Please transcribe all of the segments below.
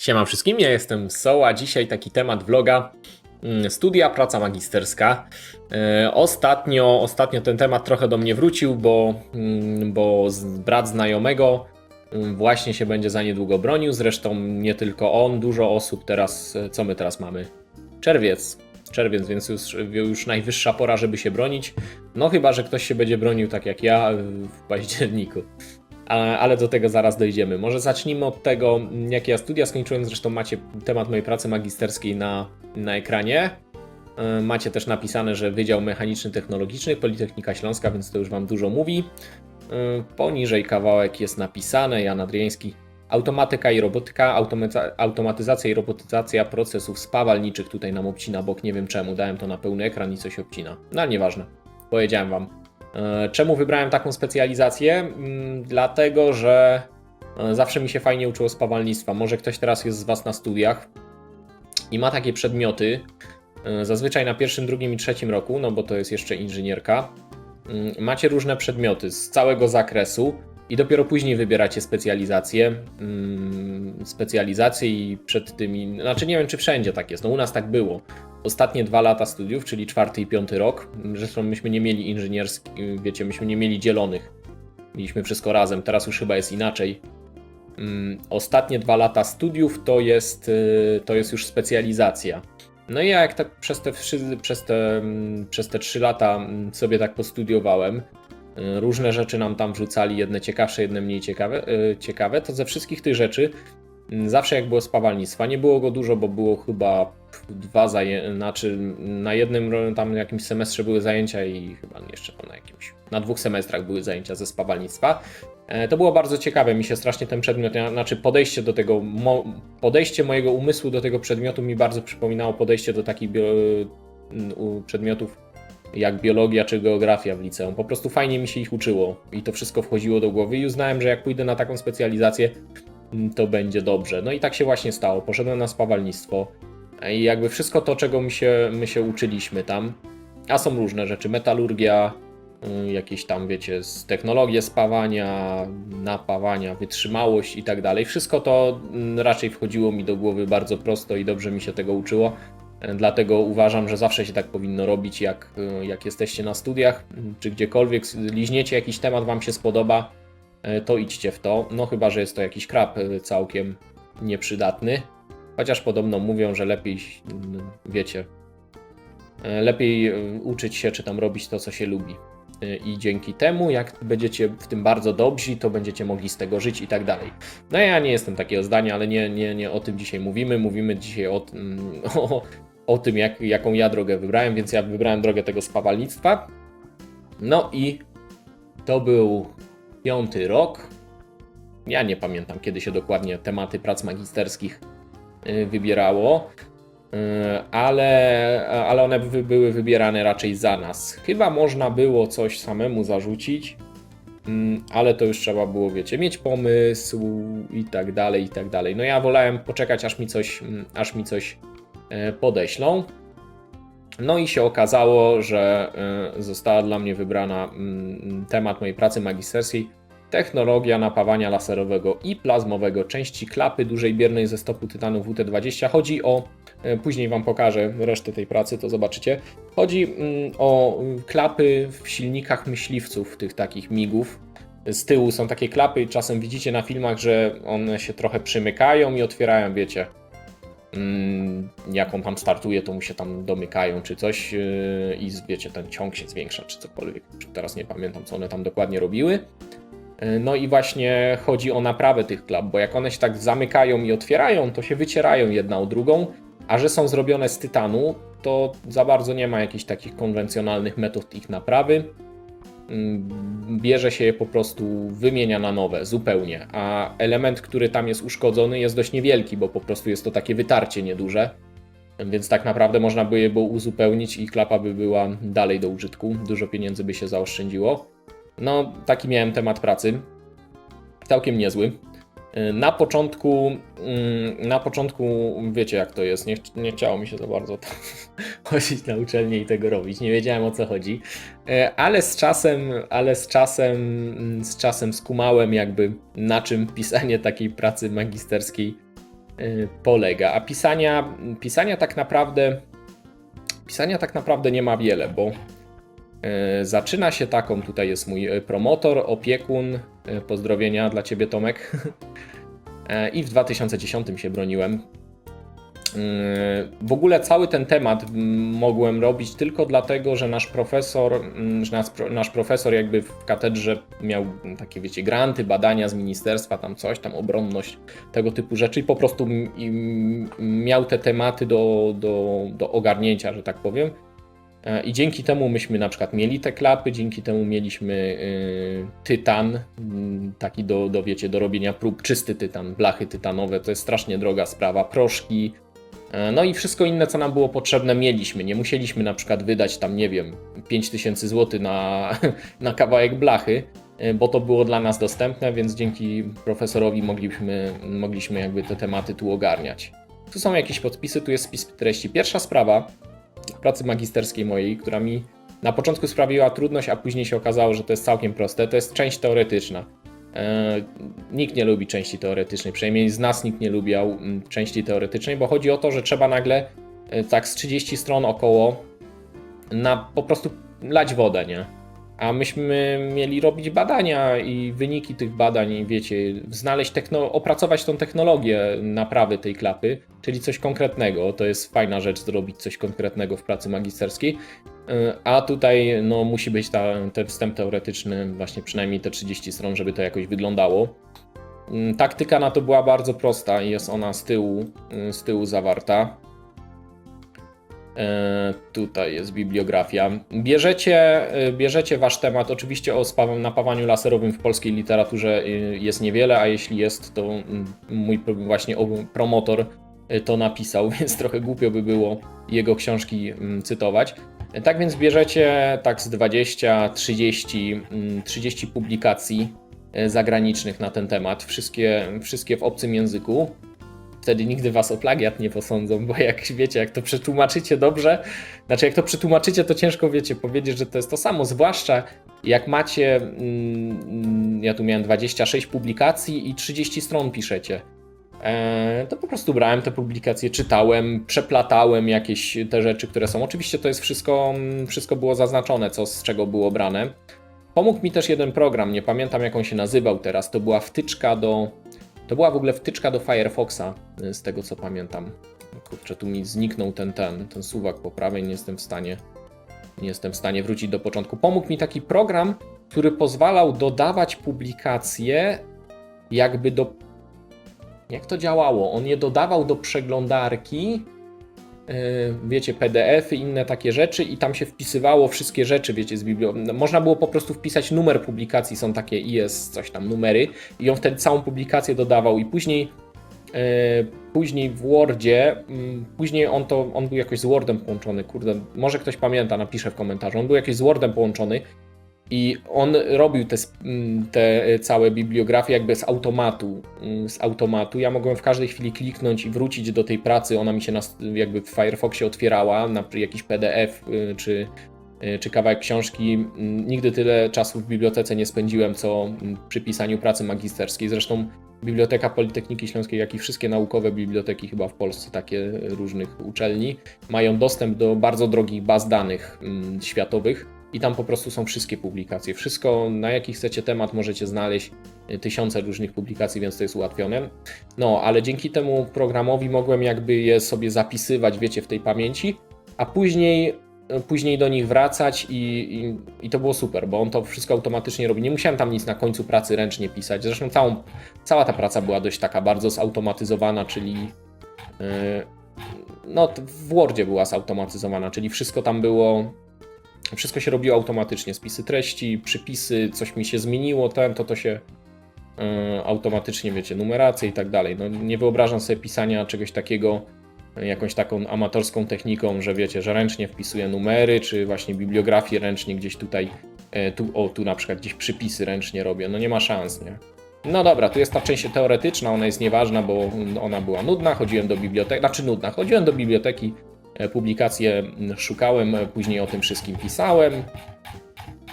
Siema wszystkim, ja jestem Soła. Dzisiaj taki temat vloga. mm, Studia, praca magisterska. E, Ostatnio, ostatnio ten temat trochę do mnie wrócił, bo, mm, bo brat znajomego mm, właśnie się będzie za niedługo bronił. Zresztą nie tylko on, dużo osób teraz. e, Co my teraz mamy? Czerwiec. Czerwiec, więc już, już najwyższa pora, żeby się bronić. No chyba, że ktoś się będzie bronił tak jak ja w październiku. Ale do tego zaraz dojdziemy. Może zacznijmy od tego, jakie ja studia skończyłem. Zresztą macie temat mojej pracy magisterskiej na, na ekranie. E, Macie też napisane, że Wydział Mechaniczny Technologiczny Politechnika Śląska, więc to już Wam dużo mówi. E, Poniżej kawałek jest napisane, Jan Adriański. Automatyka i robotyka, automatyza- automatyzacja i robotyzacja procesów spawalniczych. Tutaj nam obcina bok, nie wiem czemu. Dałem to na pełny ekran i coś obcina. No ale nieważne. Powiedziałem Wam. E, Czemu wybrałem taką specjalizację? Mm, Dlatego, że e, zawsze mi się fajnie uczyło spawalnictwa. Może ktoś teraz jest z Was na studiach i ma takie przedmioty, e, zazwyczaj na pierwszym, drugim i trzecim roku, no bo to jest jeszcze inżynierka. Mm, Macie różne przedmioty z całego zakresu i dopiero później wybieracie specjalizację. mm, Specjalizację i przed tymi, znaczy nie wiem czy wszędzie tak jest, no u nas tak było ostatnie dwa lata studiów, czyli czwarty i piąty rok. Zresztą myśmy nie mieli inżynierskich, wiecie, myśmy nie mieli dzielonych. Mieliśmy wszystko razem, teraz już chyba jest inaczej. Mm, Ostatnie dwa lata studiów to jest, y, to jest już specjalizacja. No i ja jak tak przez te, przez te, mm, przez te trzy lata mm, sobie tak postudiowałem, y, różne rzeczy nam tam wrzucali, jedne ciekawsze, jedne mniej ciekawe, y, ciekawe to ze wszystkich tych rzeczy zawsze jak było spawalnictwa, nie było go dużo, bo było chyba dwa zajęcia, znaczy na jednym tam jakimś semestrze były zajęcia i chyba jeszcze na jakimś, na dwóch semestrach były zajęcia ze spawalnictwa. E, To było bardzo ciekawe, mi się strasznie ten przedmiot, znaczy podejście do tego, podejście mojego umysłu do tego przedmiotu mi bardzo przypominało podejście do takich bio, m, u- przedmiotów jak biologia czy geografia w liceum. Po prostu fajnie mi się ich uczyło i to wszystko wchodziło do głowy i uznałem, że jak pójdę na taką specjalizację, m, to będzie dobrze. No i tak się właśnie stało. Poszedłem na spawalnictwo. I jakby wszystko to, czego my się, my się uczyliśmy tam, a są różne rzeczy, metalurgia, y, jakieś tam, wiecie, technologie spawania, napawania, wytrzymałość i tak dalej. Wszystko to mm, raczej wchodziło mi do głowy bardzo prosto i dobrze mi się tego uczyło. E, Dlatego uważam, że zawsze się tak powinno robić, jak, y, jak jesteście na studiach, y, czy gdziekolwiek liźniecie jakiś temat, wam się spodoba, e, to idźcie w to. No chyba, że jest to jakiś krab y, całkiem nieprzydatny. Chociaż podobno mówią, że lepiej, mm, wiecie, e, lepiej e, uczyć się, czy tam robić to, co się lubi. E, I dzięki temu, jak będziecie w tym bardzo dobrzy, to będziecie mogli z tego żyć i tak dalej. No ja nie jestem takiego zdania, ale nie, nie, nie o tym dzisiaj mówimy. Mówimy dzisiaj o, tym- o, o tym, jak, jaką ja drogę wybrałem, więc ja wybrałem drogę tego spawalnictwa. No i to był piąty rok. Ja nie pamiętam, kiedy się dokładnie tematy prac magisterskich wybierało, y, ale, ale one były wybierane raczej za nas. Chyba można było coś samemu zarzucić, mm, ale to już trzeba było, wiecie, mieć pomysł i tak dalej, i tak dalej. No ja wolałem poczekać, aż mi coś, mm, aż mi coś e, podeślą. No i się okazało, że e, została dla mnie wybrana mm, temat mojej pracy magisterskiej technologia napawania laserowego i plazmowego części klapy dużej biernej ze stopu tytanu WT20. Chodzi o, e, później Wam pokażę resztę tej pracy, to zobaczycie. Chodzi mm, o mm, klapy w silnikach myśliwców, tych takich migów. Z tyłu są takie klapy czasem widzicie na filmach, że one się trochę przymykają i otwierają, wiecie. Mm, Jak on tam startuje, to mu się tam domykają czy coś yy, i wiecie, ten ciąg się zwiększa czy cokolwiek. Teraz nie pamiętam, co one tam dokładnie robiły. No i właśnie chodzi o naprawę tych klap, bo jak one się tak zamykają i otwierają, to się wycierają jedna o drugą, a że są zrobione z tytanu, to za bardzo nie ma jakichś takich konwencjonalnych metod ich naprawy. Mm, Bierze się je po prostu, wymienia na nowe zupełnie, a element, który tam jest uszkodzony, jest dość niewielki, bo po prostu jest to takie wytarcie nieduże. Więc tak naprawdę można by je było uzupełnić i klapa by była dalej do użytku. Dużo pieniędzy by się zaoszczędziło. No, taki miałem temat pracy. Całkiem niezły. Y, Na początku, mm, na początku, wiecie jak to jest, nie, nie chciało mi się za bardzo chodzić na uczelnię i tego robić, nie wiedziałem o co chodzi, Y, ale z czasem, ale z czasem, mm, z czasem skumałem jakby na czym pisanie takiej pracy magisterskiej y, polega. A pisania, pisania tak naprawdę pisania tak naprawdę nie ma wiele, bo zaczyna się taką, tutaj jest mój y, promotor, opiekun, y, pozdrowienia dla ciebie Tomek. E, I w 2010 się broniłem. W ogóle cały ten temat mogłem robić tylko dlatego, że nasz profesor, że nasz, nasz profesor jakby w katedrze miał takie, wiecie, granty, badania z ministerstwa, tam coś, tam obronność, tego typu rzeczy i po prostu miał te tematy do, do, do ogarnięcia, że tak powiem. E, I dzięki temu myśmy na przykład mieli te klapy, dzięki temu mieliśmy y, tytan, mm, taki do, do, wiecie, do robienia prób, czysty tytan, blachy tytanowe, to jest strasznie droga sprawa, proszki, e, no i wszystko inne, co nam było potrzebne, mieliśmy. Nie musieliśmy na przykład wydać tam, nie wiem, 5000 zł na, na kawałek blachy, e, bo to było dla nas dostępne, więc dzięki profesorowi mogliśmy, mogliśmy jakby te tematy tu ogarniać. Tu są jakieś podpisy, tu jest spis treści. Pierwsza sprawa, pracy magisterskiej mojej, która mi na początku sprawiła trudność, a później się okazało, że to jest całkiem proste. To jest część teoretyczna. E, nikt nie lubi części teoretycznej, przynajmniej z nas nikt nie lubiał mm, części teoretycznej, bo chodzi o to, że trzeba nagle e, tak z 30 stron około na po prostu lać wodę, nie? A myśmy mieli robić badania i wyniki tych badań, wiecie, znaleźć techno, opracować tą technologię naprawy tej klapy, czyli coś konkretnego. To jest fajna rzecz zrobić coś konkretnego w pracy magisterskiej. Y, A tutaj no, musi być ta, ten wstęp teoretyczny, właśnie przynajmniej te 30 stron, żeby to jakoś wyglądało. Mm, Taktyka na to była bardzo prosta i jest ona z tyłu, y, z tyłu zawarta. E, Tutaj jest bibliografia. Bierzecie, e, bierzecie wasz temat. Oczywiście o napawaniu laserowym w polskiej literaturze e, jest niewiele, a jeśli jest, to mój właśnie promotor to napisał, więc trochę głupio by było jego książki cytować. Tak więc bierzecie tak z 20, 30, mm, 30 publikacji zagranicznych na ten temat, wszystkie, wszystkie w obcym języku wtedy nigdy was o plagiat nie posądzą, bo jak wiecie, jak to przetłumaczycie dobrze, znaczy jak to przetłumaczycie, to ciężko wiecie powiedzieć, że to jest to samo, zwłaszcza jak macie, mm, ja tu miałem 26 publikacji i 30 stron piszecie. E, to po prostu brałem te publikacje, czytałem, przeplatałem jakieś te rzeczy, które są. Oczywiście to jest wszystko, mm, wszystko było zaznaczone, co z czego było brane. Pomógł mi też jeden program, nie pamiętam jak on się nazywał teraz, to była wtyczka do, to była w ogóle wtyczka do Firefoxa, y, z tego co pamiętam. Kurczę, tu mi zniknął ten, ten, ten suwak po prawej, nie jestem w stanie, nie jestem w stanie wrócić do początku. Pomógł mi taki program, który pozwalał dodawać publikacje jakby do... Jak to działało? On je dodawał do przeglądarki, yy, wiecie, PDF-y, inne takie rzeczy i tam się wpisywało wszystkie rzeczy, wiecie, z biblioteki. Można było po prostu wpisać numer publikacji, są takie IS, coś tam, numery i on wtedy całą publikację dodawał i później e, później w Wordzie, mm, później on to, on był jakoś z Wordem połączony, kurde, może ktoś pamięta, napisze w komentarzu, on był jakoś z Wordem połączony i on robił te, te e, całe bibliografie jakby z automatu, z automatu. Ja mogłem w każdej chwili kliknąć i wrócić do tej pracy, ona mi się nas, jakby w Firefoxie otwierała, na jakiś PDF y, czy, y, czy kawałek książki. Nigdy tyle czasu w bibliotece nie spędziłem, co przy pisaniu pracy magisterskiej. Zresztą Biblioteka Politechniki Śląskiej, jak i wszystkie naukowe biblioteki chyba w Polsce, takie różnych uczelni, mają dostęp do bardzo drogich baz danych światowych i tam po prostu są wszystkie publikacje. Wszystko, na jaki chcecie temat, możecie znaleźć y, tysiące różnych publikacji, więc to jest ułatwione. No, ale dzięki temu programowi mogłem jakby je sobie zapisywać, wiecie, w tej pamięci, a później później do nich wracać i, i, i to było super, bo on to wszystko automatycznie robi. Nie musiałem tam nic na końcu pracy ręcznie pisać. Zresztą całą, cała ta praca była dość taka bardzo zautomatyzowana, czyli yy, no w Wordzie była zautomatyzowana, czyli wszystko tam było wszystko się robiło automatycznie, spisy treści, przypisy, coś mi się zmieniło, ten, to to się yy, automatycznie, wiecie, numeracje i tak dalej. No, nie wyobrażam sobie pisania czegoś takiego jakąś taką amatorską techniką, że wiecie, że ręcznie wpisuję numery, czy właśnie bibliografię ręcznie gdzieś tutaj, e, tu, o tu na przykład gdzieś przypisy ręcznie robię, no nie ma szans, nie? No dobra, tu jest ta część teoretyczna, ona jest nieważna, bo ona była nudna, chodziłem do biblioteki, znaczy nudna, chodziłem do biblioteki, e, publikacje szukałem, później o tym wszystkim pisałem,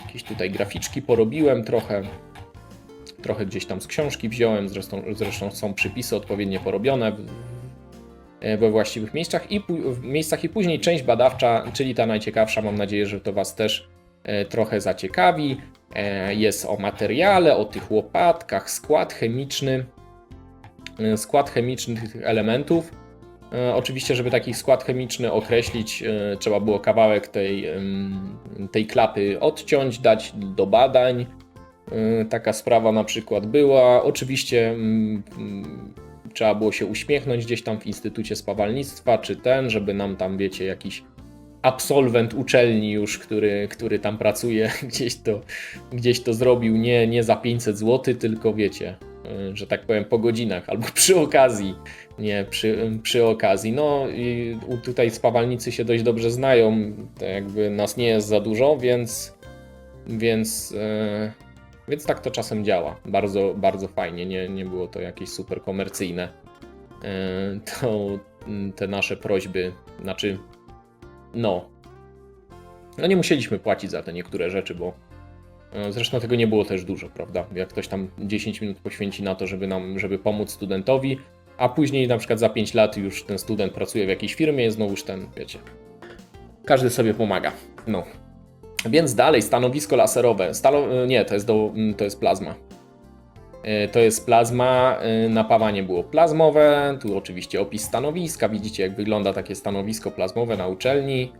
jakieś tutaj graficzki porobiłem trochę, trochę gdzieś tam z książki wziąłem, zresztą, zresztą są przypisy odpowiednio porobione e, we właściwych miejscach i, miejscach i później część badawcza, czyli ta najciekawsza, mam nadzieję, że to Was też e, trochę zaciekawi. Jest o materiale, o tych łopatkach, skład chemiczny, skład chemiczny tych elementów. E, Oczywiście, żeby taki skład chemiczny określić, e, trzeba było kawałek tej, tej klapy odciąć, dać do badań. E, Taka sprawa na przykład była. Oczywiście trzeba było się uśmiechnąć gdzieś tam w Instytucie Spawalnictwa, czy ten, żeby nam tam, wiecie, jakiś absolwent uczelni już, który, który tam pracuje, gdzieś to, gdzieś to zrobił nie, nie za 500 zł, tylko wiecie, e, że tak powiem po godzinach albo przy okazji, nie przy, przy okazji. No i tutaj spawalnicy się dość dobrze znają, jakby nas nie jest za dużo, więc więc, e, więc tak to czasem działa. Bardzo, bardzo fajnie, nie, nie było to jakieś super komercyjne. E, to te nasze prośby, znaczy no. No nie musieliśmy płacić za te niektóre rzeczy, bo e, zresztą tego nie było też dużo, prawda? Jak ktoś tam 10 minut poświęci na to, żeby nam, żeby pomóc studentowi, a później na przykład za 5 lat już ten student pracuje w jakiejś firmie, znowuż ten, wiecie. Każdy sobie pomaga. No. Więc dalej, stanowisko laserowe. Stalo, nie, to jest, do, to jest plazma. E, To jest plazma, e, napawanie było plazmowe, tu oczywiście opis stanowiska, widzicie jak wygląda takie stanowisko plazmowe na uczelni.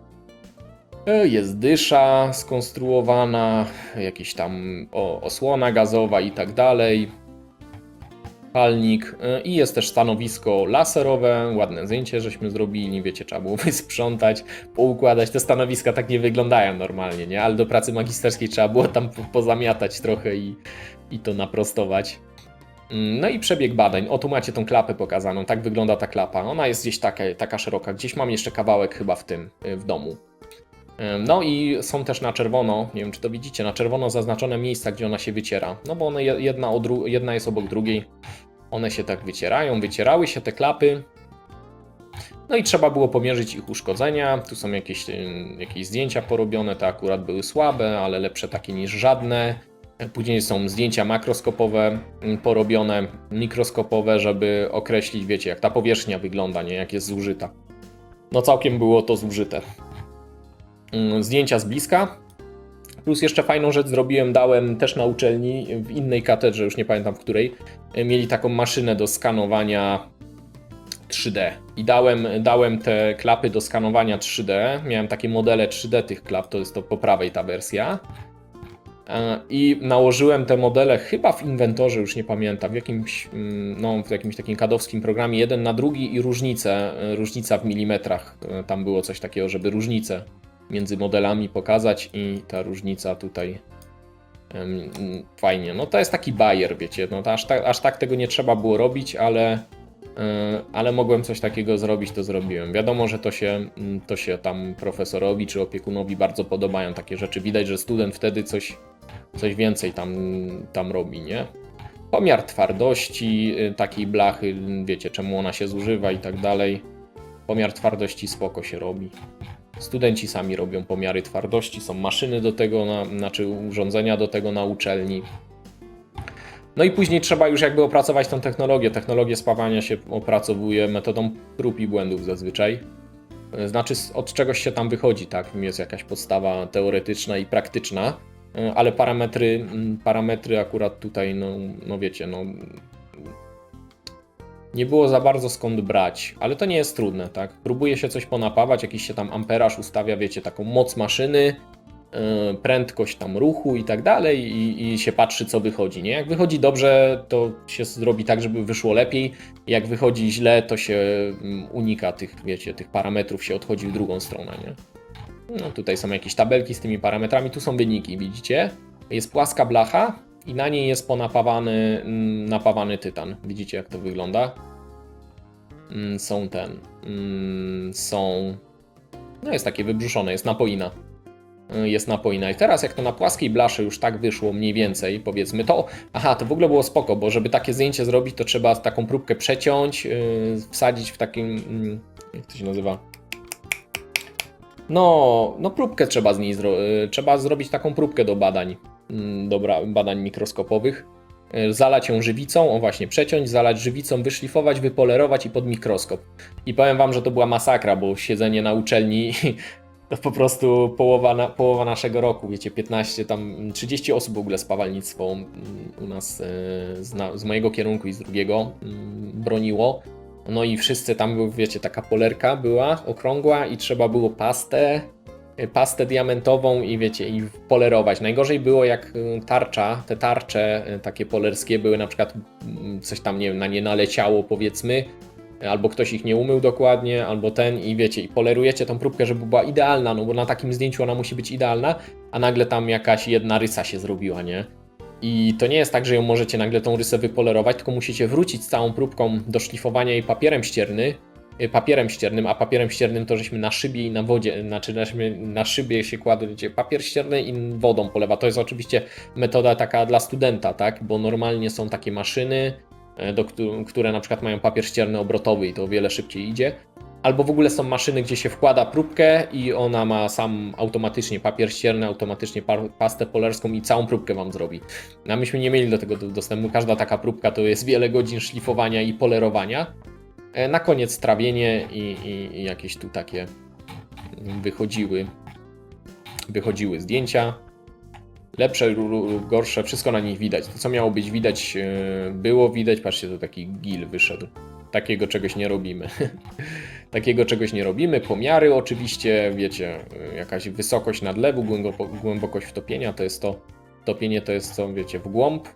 E, Jest dysza skonstruowana, jakieś tam osłona gazowa i tak dalej. Palnik e, i jest też stanowisko laserowe, ładne zdjęcie żeśmy zrobili, wiecie, trzeba było wysprzątać, poukładać, te stanowiska tak nie wyglądają normalnie, nie? Ale do pracy magisterskiej trzeba było tam po- pozamiatać trochę i, i to naprostować. Mm, No i przebieg badań. O, tu macie tą klapę pokazaną. Tak wygląda ta klapa. Ona jest gdzieś taka, taka szeroka. Gdzieś mam jeszcze kawałek chyba w tym, y, w domu. No i są też na czerwono, nie wiem czy to widzicie, na czerwono zaznaczone miejsca, gdzie ona się wyciera. No bo one je- jedna, jedna jest obok drugiej. One się tak wycierają, wycierały się te klapy. No i trzeba było pomierzyć ich uszkodzenia. Tu są jakieś, jakieś zdjęcia porobione, te akurat były słabe, ale lepsze takie niż żadne. Później są zdjęcia makroskopowe mm, porobione, mikroskopowe, żeby określić, wiecie, jak ta powierzchnia wygląda, nie, jak jest zużyta. No całkiem było to zużyte. Mm, Zdjęcia z bliska. Plus jeszcze fajną rzecz zrobiłem, dałem też na uczelni, w innej katedrze, już nie pamiętam w której, y, mieli taką maszynę do skanowania 3D. I dałem, dałem te klapy do skanowania 3D. Miałem takie modele 3D tych klap, to jest to po prawej ta wersja. E, I nałożyłem te modele chyba w inwentorze, już nie pamiętam, w jakimś, mm, no, w jakimś takim kadowskim programie, jeden na drugi i różnicę, e, różnica w milimetrach. E, Tam było coś takiego, żeby różnicę między modelami pokazać i ta różnica tutaj fajnie. No to jest taki bajer, wiecie, no aż, tak, aż tak tego nie trzeba było robić, ale, e, ale mogłem coś takiego zrobić, to zrobiłem. Wiadomo, że to się, mm, to się tam profesorowi czy opiekunowi bardzo podobają takie rzeczy. Widać, że student wtedy coś, coś więcej tam, tam robi, nie? Pomiar twardości y, takiej blachy, wiecie, czemu ona się zużywa i tak dalej. Pomiar twardości spoko się robi. Studenci sami robią pomiary twardości, są maszyny do tego, na, znaczy urządzenia do tego na uczelni. No i później trzeba już jakby opracować tą technologię. Technologię spawania się opracowuje metodą prób i błędów zazwyczaj. Znaczy od czegoś się tam wychodzi, tak? Jest jakaś podstawa teoretyczna i praktyczna, y, ale parametry, parametry akurat tutaj, no, no wiecie, no nie było za bardzo skąd brać, ale to nie jest trudne, tak? Próbuje się coś ponapawać, jakiś się tam amperaż ustawia, wiecie, taką moc maszyny, yy, prędkość tam ruchu i tak dalej i, i się patrzy co wychodzi, nie? Jak wychodzi dobrze, to się zrobi tak, żeby wyszło lepiej, jak wychodzi źle, to się mm, unika tych, wiecie, tych parametrów, się odchodzi w drugą stronę, nie? No tutaj są jakieś tabelki z tymi parametrami, tu są wyniki, widzicie? Jest płaska blacha i na niej jest ponapawany mm, napawany tytan. Widzicie jak to wygląda? Mm, Są ten, mm, są... No jest takie wybrzuszone, jest napoina. Y, Jest napoina. I teraz jak to na płaskiej blasze już tak wyszło mniej więcej, powiedzmy to... Aha, to w ogóle było spoko, bo żeby takie zdjęcie zrobić, to trzeba taką próbkę przeciąć, yy, wsadzić w takim... Jak to się nazywa? No, no próbkę trzeba z niej zro... y, trzeba zrobić taką próbkę do badań, dobra, badań mikroskopowych. y, zalać ją żywicą, o właśnie, przeciąć, zalać żywicą, wyszlifować, wypolerować i pod mikroskop. I powiem wam, że to była masakra, bo siedzenie na uczelni to po prostu połowa, na, połowa naszego roku, wiecie, 15, tam 30 osób w ogóle spawalnictwo mm, u nas y, z, z mojego kierunku i z drugiego mm, broniło. No i wszyscy tam, wiecie, taka polerka była okrągła i trzeba było pastę, pastę diamentową i wiecie, i polerować. Najgorzej było jak y, tarcza, te tarcze y, takie polerskie były na przykład mm, coś tam, nie na nie naleciało powiedzmy, albo ktoś ich nie umył dokładnie, albo ten i wiecie, i polerujecie tą próbkę, żeby była idealna, no bo na takim zdjęciu ona musi być idealna, a nagle tam jakaś jedna rysa się zrobiła, nie? I to nie jest tak, że ją możecie nagle tą rysę wypolerować, tylko musicie wrócić z całą próbką do szlifowania jej papierem ścierny, papierem ściernym, a papierem ściernym to żeśmy na szybie i na wodzie, znaczy żeśmy na szybie się kładł, papier ścierny i wodą polewa. To jest oczywiście metoda taka dla studenta, tak? Bo normalnie są takie maszyny, e, do, któ- które na przykład mają papier ścierny obrotowy i to o wiele szybciej idzie. Albo w ogóle są maszyny, gdzie się wkłada próbkę i ona ma sam automatycznie papier ścierny, automatycznie pastę polerską i całą próbkę wam zrobi. A myśmy nie mieli do tego do- dostępu. Każda taka próbka to jest wiele godzin szlifowania i polerowania. E, Na koniec trawienie i, i, i jakieś tu takie wychodziły, wychodziły zdjęcia. Lepsze gorsze, wszystko na nich widać. To, co miało być widać, e, było widać. Patrzcie, to taki gil wyszedł. Takiego czegoś nie robimy. Takiego czegoś nie robimy. Pomiary oczywiście, wiecie, y, jakaś wysokość nadlewu, głęboko, głębokość wtopienia to jest to, topienie to jest co, wiecie, w głąb,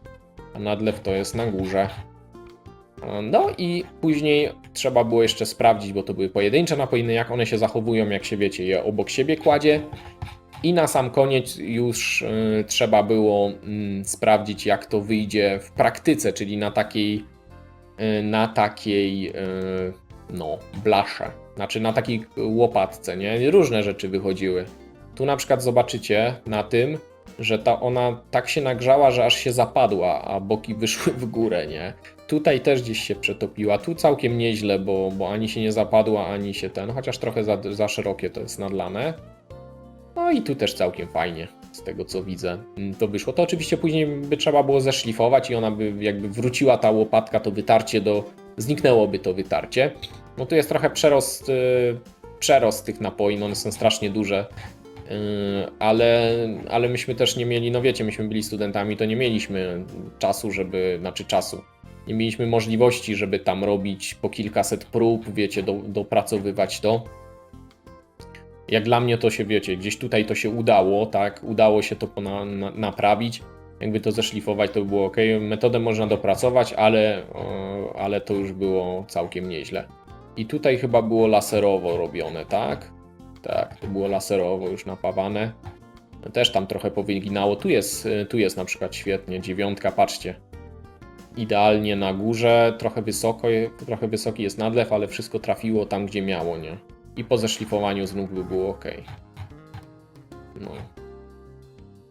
a nadlew to jest na górze. No i później trzeba było jeszcze sprawdzić, bo to były pojedyncze napojiny, jak one się zachowują, jak się, wiecie, je obok siebie kładzie. I na sam koniec już y, trzeba było mm, sprawdzić, jak to wyjdzie w praktyce, czyli na takiej, y, na takiej, y, no, blasze. Znaczy na takiej łopatce, nie? Różne rzeczy wychodziły. Tu na przykład zobaczycie na tym, że ta ona tak się nagrzała, że aż się zapadła, a boki wyszły w górę, nie? Tutaj też gdzieś się przetopiła. Tu całkiem nieźle, bo, bo ani się nie zapadła, ani się ten, chociaż trochę za, za szerokie to jest nadlane. No i tu też całkiem fajnie, z tego co widzę, mm, to wyszło. To oczywiście później by trzeba było zeszlifować i ona by jakby wróciła ta łopatka, to wytarcie do, zniknęłoby to wytarcie. No tu jest trochę przerost, y, przerost tych napoi, no one są strasznie duże. Y, Ale, ale myśmy też nie mieli, no wiecie, myśmy byli studentami, to nie mieliśmy czasu, żeby, znaczy czasu, nie mieliśmy możliwości, żeby tam robić po kilkaset prób, wiecie, do, dopracowywać to. Jak dla mnie to się, wiecie, gdzieś tutaj to się udało, tak, udało się to na, naprawić. Jakby to zeszlifować, to by było ok. Metodę można dopracować, ale, ale to już było całkiem nieźle. I tutaj chyba było laserowo robione, tak? Tak, to było laserowo już napawane. Też tam trochę powyginało. Tu jest, tu jest na przykład świetnie, dziewiątka, patrzcie. Idealnie na górze, trochę wysoko, trochę wysoki jest nadlew, ale wszystko trafiło tam, gdzie miało, nie? I po zeszlifowaniu znów by było ok. No.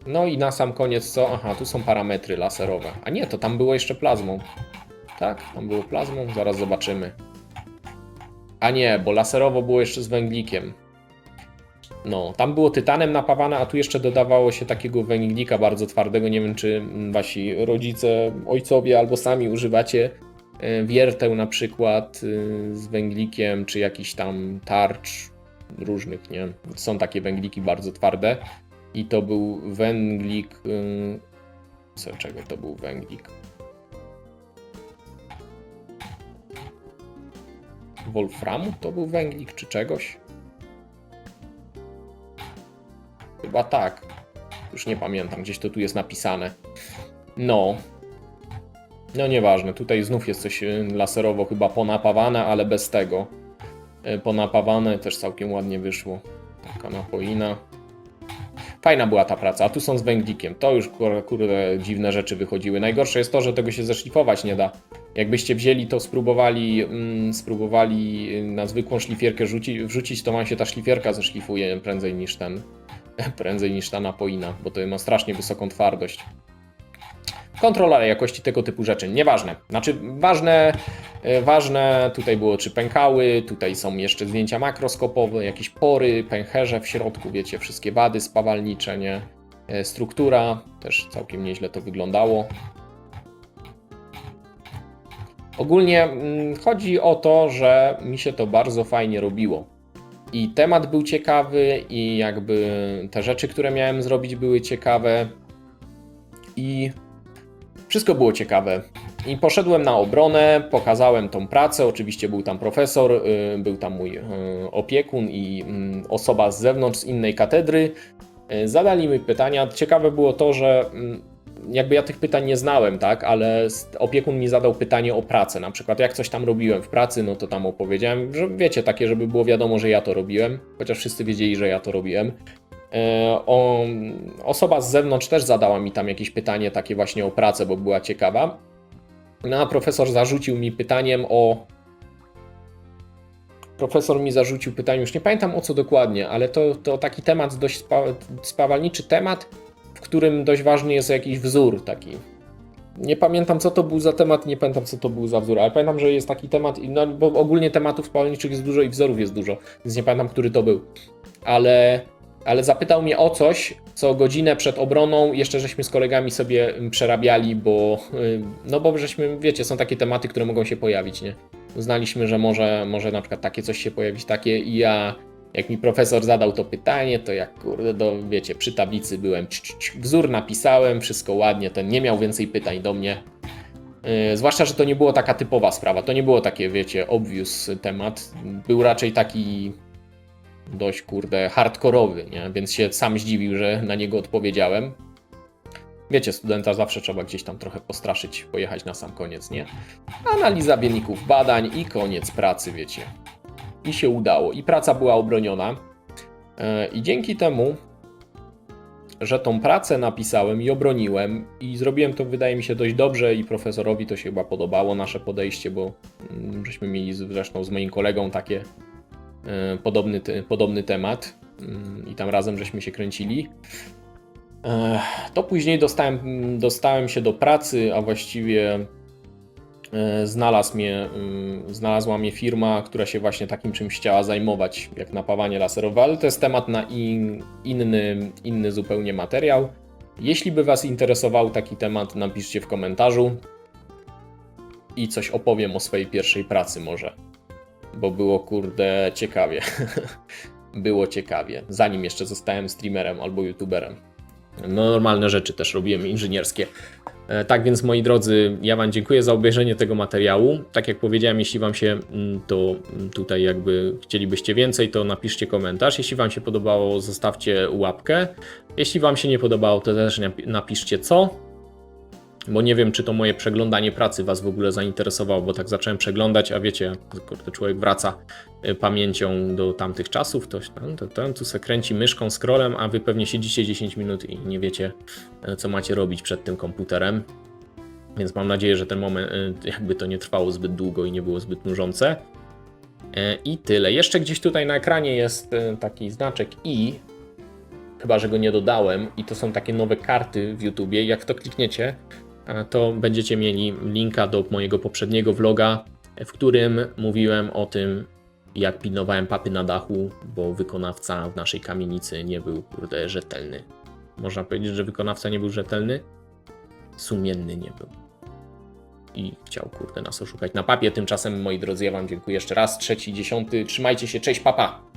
No i na sam koniec co? Aha, tu są parametry laserowe. A nie, to tam było jeszcze plazmą. Tak, tam było plazmą, zaraz zobaczymy. A nie, bo laserowo było jeszcze z węglikiem. No, tam było tytanem napawane, a tu jeszcze dodawało się takiego węglika bardzo twardego. Nie wiem, czy mm, wasi rodzice, ojcowie albo sami używacie e, wierteł na przykład y, z węglikiem, czy jakiś tam tarcz różnych, nie? Są takie węgliki bardzo twarde. I to był węglik. y, Co, czego to był węglik? Wolframu to był węglik, czy czegoś? Chyba tak. Już nie pamiętam, gdzieś to tu jest napisane. No. No nieważne, tutaj znów jest coś y, laserowo chyba ponapawane, ale bez tego. Y, Ponapawane też całkiem ładnie wyszło. Taka napoina. Fajna była ta praca, a tu są z węglikiem. To już kur- kurde dziwne rzeczy wychodziły. Najgorsze jest to, że tego się zeszlifować nie da. Jakbyście wzięli to, spróbowali, mm, spróbowali na zwykłą szlifierkę rzuci, wrzucić, to wam się ta szlifierka zeszlifuje prędzej niż ten, prędzej niż ta napoina, bo to ma strasznie wysoką twardość. Kontrola jakości tego typu rzeczy, nieważne. Znaczy, ważne, e, ważne tutaj było, czy pękały, tutaj są jeszcze zdjęcia makroskopowe, jakieś pory, pęcherze w środku, wiecie, wszystkie wady spawalnicze, nie? E, Struktura, też całkiem nieźle to wyglądało. Ogólnie mm, chodzi o to, że mi się to bardzo fajnie robiło. I temat był ciekawy, i jakby te rzeczy, które miałem zrobić, były ciekawe. I wszystko było ciekawe. I poszedłem na obronę, pokazałem tą pracę. Oczywiście był tam profesor, y, był tam mój y, opiekun i mm, osoba z zewnątrz, z innej katedry. Y, Zadali mi pytania. Ciekawe było to, że mm, jakby ja tych pytań nie znałem, tak, ale opiekun mi zadał pytanie o pracę. Na przykład, jak coś tam robiłem w pracy, no to tam opowiedziałem, że wiecie, takie, żeby było wiadomo, że ja to robiłem, chociaż wszyscy wiedzieli, że ja to robiłem. E, O, osoba z zewnątrz też zadała mi tam jakieś pytanie takie właśnie o pracę, bo była ciekawa. No a profesor zarzucił mi pytaniem o. Profesor mi zarzucił pytanie, już nie pamiętam o co dokładnie, ale to, to taki temat, dość spa, spawalniczy temat, w którym dość ważny jest jakiś wzór taki. Nie pamiętam co to był za temat, nie pamiętam co to był za wzór, ale pamiętam, że jest taki temat, no, bo ogólnie tematów spawalniczych jest dużo i wzorów jest dużo, więc nie pamiętam, który to był. Ale ale zapytał mnie o coś, co godzinę przed obroną jeszcze żeśmy z kolegami sobie mm, przerabiali, bo no bo żeśmy, wiecie, są takie tematy, które mogą się pojawić, nie? Uznaliśmy, że może, może na przykład takie coś się pojawić, takie i ja, jak mi profesor zadał to pytanie, to jak kurde, do, wiecie, przy tablicy byłem, cz, wzór napisałem, wszystko ładnie, ten nie miał więcej pytań do mnie. Yy, zwłaszcza, że to nie było taka typowa sprawa, to nie było takie, wiecie, obvious temat, był raczej taki dość, kurde, hardkorowy, nie? Więc się sam zdziwił, że na niego odpowiedziałem. Wiecie, studenta zawsze trzeba gdzieś tam trochę postraszyć, pojechać na sam koniec, nie? Analiza wyników badań i koniec pracy, wiecie. I się udało. I praca była obroniona. E, I dzięki temu, że tą pracę napisałem i obroniłem, i zrobiłem to, wydaje mi się, dość dobrze, i profesorowi to się chyba podobało, nasze podejście, bo mm, żeśmy mieli zresztą z moim kolegą takie e, podobny, podobny temat mm, i tam razem żeśmy się kręcili. E, To później dostałem, dostałem się do pracy, a właściwie znalazł mnie, mm, znalazła mnie firma, która się właśnie takim czymś chciała zajmować, jak napawanie laserowe, ale to jest temat na in, inny, inny zupełnie materiał. Jeśli by Was interesował taki temat, napiszcie w komentarzu i coś opowiem o swojej pierwszej pracy może bo było kurde ciekawie. było ciekawie, zanim jeszcze zostałem streamerem albo youtuberem. No, normalne rzeczy też robiłem inżynierskie. E, Tak więc, moi drodzy, ja Wam dziękuję za obejrzenie tego materiału. Tak jak powiedziałem, jeśli Wam się mm, to mm, tutaj jakby chcielibyście więcej, to napiszcie komentarz. Jeśli Wam się podobało, zostawcie łapkę. Jeśli Wam się nie podobało, to też napi- napiszcie co. Bo nie wiem, czy to moje przeglądanie pracy Was w ogóle zainteresowało, bo tak zacząłem przeglądać, a wiecie, kurde, człowiek wraca y, pamięcią do tamtych czasów, to tam, to, tam tu se kręci myszką, scrollem, a Wy pewnie siedzicie 10 minut i nie wiecie, y, co macie robić przed tym komputerem. Więc mam nadzieję, że ten moment, y, jakby to nie trwało zbyt długo i nie było zbyt nużące. I tyle. Jeszcze gdzieś tutaj na ekranie jest taki znaczek i, chyba że go nie dodałem, i to są takie nowe karty w YouTubie. Jak to klikniecie, to będziecie mieli linka do mojego poprzedniego vloga, w którym mówiłem o tym, jak pilnowałem papy na dachu, bo wykonawca w naszej kamienicy nie był kurde rzetelny. Można powiedzieć, że wykonawca nie był rzetelny? Sumienny nie był. I chciał kurde nas oszukać na papie. Tymczasem, moi drodzy, ja wam dziękuję jeszcze raz. Trzeci, dziesiąty. Trzymajcie się, cześć, papa!